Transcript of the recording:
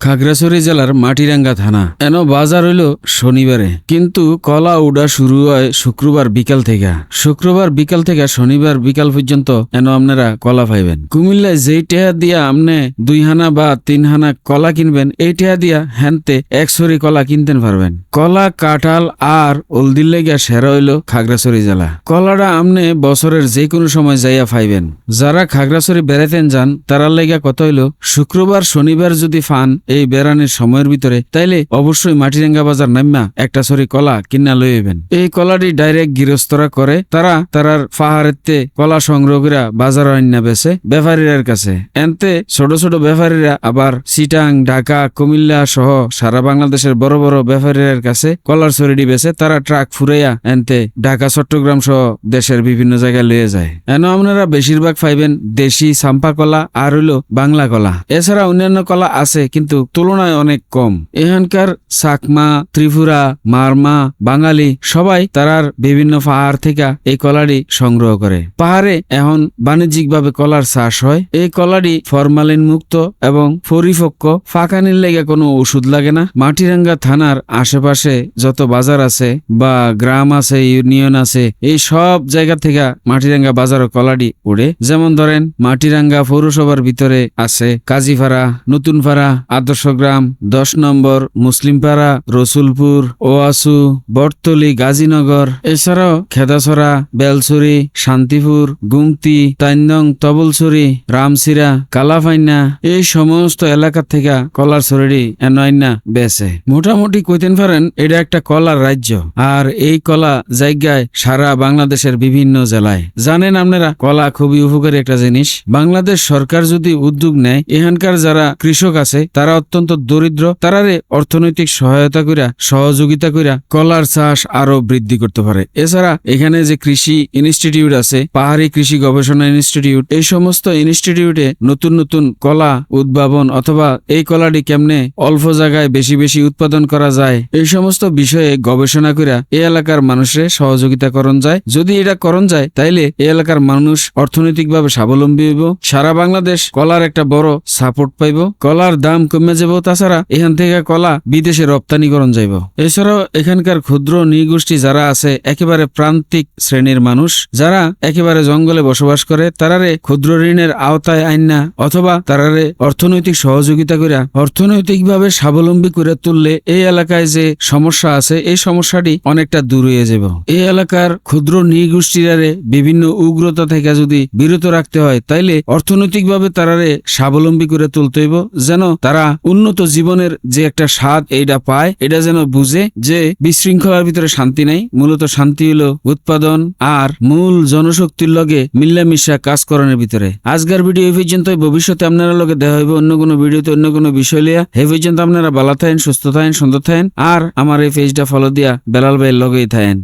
খাগড়াছড়ি জেলার মাটিরাঙ্গা থানা। এন বাজার হইল শনিবারে। কিন্তু কলা উড়া শুরু হয় শুক্রবার বিকাল থেকে। শুক্রবার বিকাল থেকে শনিবার বিকাল পর্যন্ত এন আপনারা কলা পাইবেন। কুমিল্লায় যেই টেহা দিয়া আপনি দুই হানা বা তিন হানা কলা কিনবেন, এই টেহা দিয়া হ্যান্তে একসরি কলা কিনতেন পারবেন। কলা, কাঁঠাল আর অলদির লেগা সেরা হইল খাগড়াছড়ি জেলা। কলাটা আপনি বছরের যে কোনো সময় যাইয়া পাইবেন। যারা খাগড়াছড়ি বেড়াতেন যান, তারার লেগা কত হইল? শুক্রবার, শনিবার যদি ফান এই বেড়ানির সময়ের ভিতরে, তাইলে অবশ্যই মাটিরাঙ্গা বাজার নাম্যা একটা সরি কলা কিনা লইবেন এই কলাটি ডাইরেক্ট গৃহস্থরা করে, তারা তারার পাহাড়েতে কলা সংগ্রহ করে বাজার আইনা বেছে ব্যাপারীর কাছে। এনতে ছোট ছোট ব্যাপারীরা আবার সিটাং, ঢাকা, কুমিল্লা সহ সারা বাংলাদেশের বড় বড় ব্যাপারীর কাছে কলার সরিডি বেছে তারা ট্রাক ফুরাইয়া এনতে ঢাকা, চট্টগ্রাম সহ দেশের বিভিন্ন জায়গায় লয়ে যায়। এন আপনারা বেশিরভাগ পাইবেন দেশি সাম্পা কলা আর হইল বাংলা কলা। এছাড়া অন্যান্য কলা আছে, কিন্তু তুলনায় অনেক কম। এখানকার চাকমা ত্রিপুরা, মারমা, বাঙালি সবাই তারার বিভিন্ন পাহাড় থেকে এই কলাটি সংগ্রহ করে। পাহাড়ে এখন বাণিজ্যিকভাবে কলার চাষ হয়। এই কলাটি ফরমালিন মুক্ত এবং পরিপক্ক। ফাঁকানির লেগে কোনো ওষুধ লাগে না। মাটিরাঙ্গা থানার আশেপাশে যত বাজার আছে বা গ্রাম আছে, ইউনিয়ন আছে, এই সব জায়গা থেকে মাটিরাঙ্গা বাজার কলাটি উড়ে। যেমন ধরেন, মাটিরাঙ্গা পৌরসভার ভিতরে আছে কাজীপাড়া, নতুনপাড়া আদর্শগ্রাম দশ নম্বর মুসলিমপাড়া, রসুলপুর, ওয়াসু, বটতলি, গাজীনগর, এছাড়াও খেদাছড়া, বেলছড়ি, শান্তিপুর, গুমতি তাইন্দং তবলছড়ি রামসিরা কালাফাইনা, এই সমস্ত এলাকা থেকে কলার ছড়ি এনাইনা বেছে মোটামুটি কইতেন পারেন, এটা একটা কলার রাজ্য। আর এই কলা জায়গায় সারা বাংলাদেশের বিভিন্ন জেলায়। জানেন আপনারা, কলা খুবই উপকারী একটা জিনিস। বাংলাদেশ সরকার যদি উদ্যোগ নেয়, এখানকার যারা কৃষক আছে তারা অত্যন্ত দরিদ্র, তারারে অর্থনৈতিক সহায়তা কইরা, সহযোগিতা কইরা কলার চাষ আরও বৃদ্ধি করতে পারে। এছাড়া এখানে যে কৃষি ইনস্টিটিউট আছে, পাহাড়ি কৃষি গবেষণা ইনস্টিটিউট, এই সমস্ত ইনস্টিটিউটে নতুন নতুন কলা উদ্ভাবন অথবা এই কলাটি কেমনে অল্প জায়গায় বেশি বেশি উৎপাদন করা যায়, এই সমস্ত বিষয়ে গবেষণা কইরা এই এলাকার মানুষের সহযোগিতা করণ যায়। যদি এটা করণ যায়, তাইলে এই এলাকার মানুষ অর্থনৈতিকভাবে স্বাবলম্বী হইব, সারা বাংলাদেশ কলার একটা বড় সাপোর্ট পাইব। কলার দাম কমে যাব তাছাড়া এখান থেকে কলা বিদেশে রপ্তানি করণ যাইব। এছাড়াও এখানকার ক্ষুদ্র নৃগোষ্ঠী যারা আছে, একেবারে প্রান্তিক শ্রেণির মানুষ, যারা একেবারে জঙ্গলে বসবাস করে, তারারে ক্ষুদ্র ঋণের আওতায় আইন অথবা তারারে অর্থনৈতিক সহযোগিতা করে অর্থনৈতিকভাবে স্বাবলম্বী করে তুললে এই এলাকায় যে সমস্যা আছে, এই সমস্যাটি অনেকটা দূর হয়ে যাব এই এলাকার ক্ষুদ্র নৃগোষ্ঠীরারে বিভিন্ন উগ্রতা থেকে যদি বিরত রাখতে হয়, তাইলে অর্থনৈতিকভাবে তারারে স্বাবলম্বী করে তুলতে হইব, যেন তারা উন্নত জীবনের যে একটা স্বাদ এইটা পায় এটা যেন বুঝে যে বিশৃঙ্খলার ভিতরে শান্তি নাই। মূলত শান্তি হলো উৎপাদন আর মূল জনশক্তির লগে মিল্লামিশা কাজ করানোর ভিতরে। আজকের ভিডিও এই পর্যন্ত ভবিষ্যতে আপনারা লগে দেখা হইব অন্য কোনো ভিডিওতে, অন্য কোনো বিষয় লিয়া এই পর্যন্ত আপনারা ভালো থাকেন, সুস্থ থাকেন, সুন্দর থাকেন। আর আমার এই পেজটা ফলো দিয়া বেলাল ভাইয়ের লগেই থাকেন।